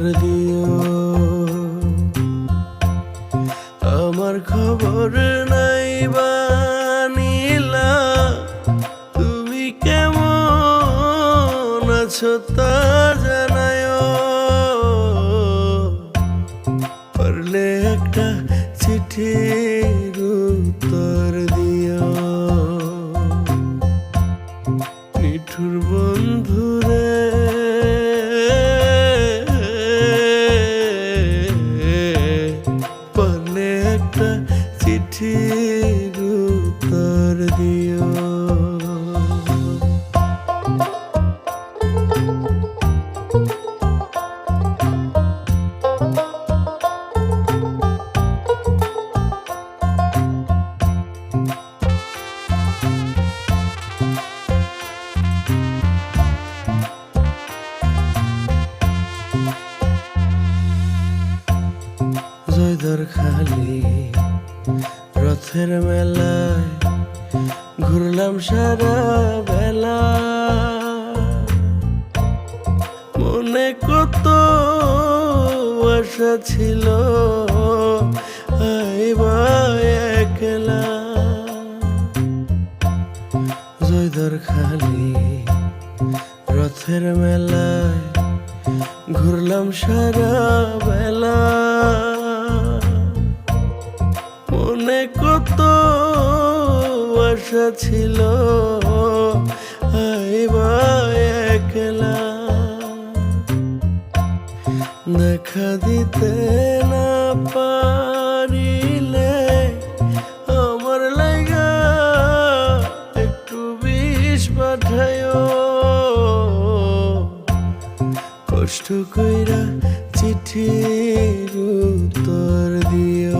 আর দিও। আমার খবর নাই বা নিলা, তুমি কেমন আছো তা জানায়। পারলে একটা চিঠির উত্তর দিও। নিঠুর বন্ধুরে একটা চিঠির উত্তর জয়দর খালি, রথের মেলায় ঘুরলাম সারা বেলা। মনে কত আশা ছিল একলা। জয়দর খালি, রথের মেলায় ঘুরলাম সারা বেলা। মনে কত আশা ছিল। একলা। দেখা দিতে না পারিলে আমার লাগা একটু বিষ পাঠায়। কষ্ট কইরা চিঠির উত্তর দিও।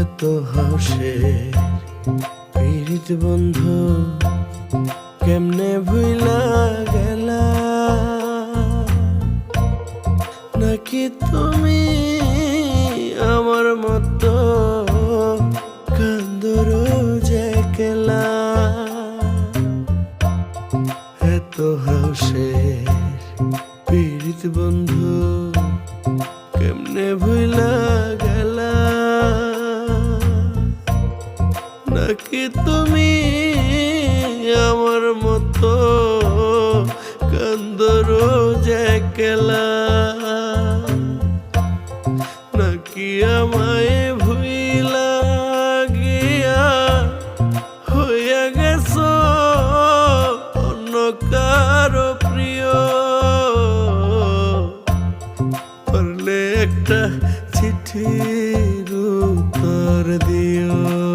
এত হাসে পীড়িত বন্ধু কেমনে ভুইলা গেলা? নাকি তুমি আমার মতো কান্দর যে কেলা? এত হাসে পীড়িত বন্ধু কেমনে ভুইলা নাকি তুমি আমার মতো? কান্দর কেলা নাকি আমায় গিয়া গেছ? একটা চিঠির উত্তর দিও।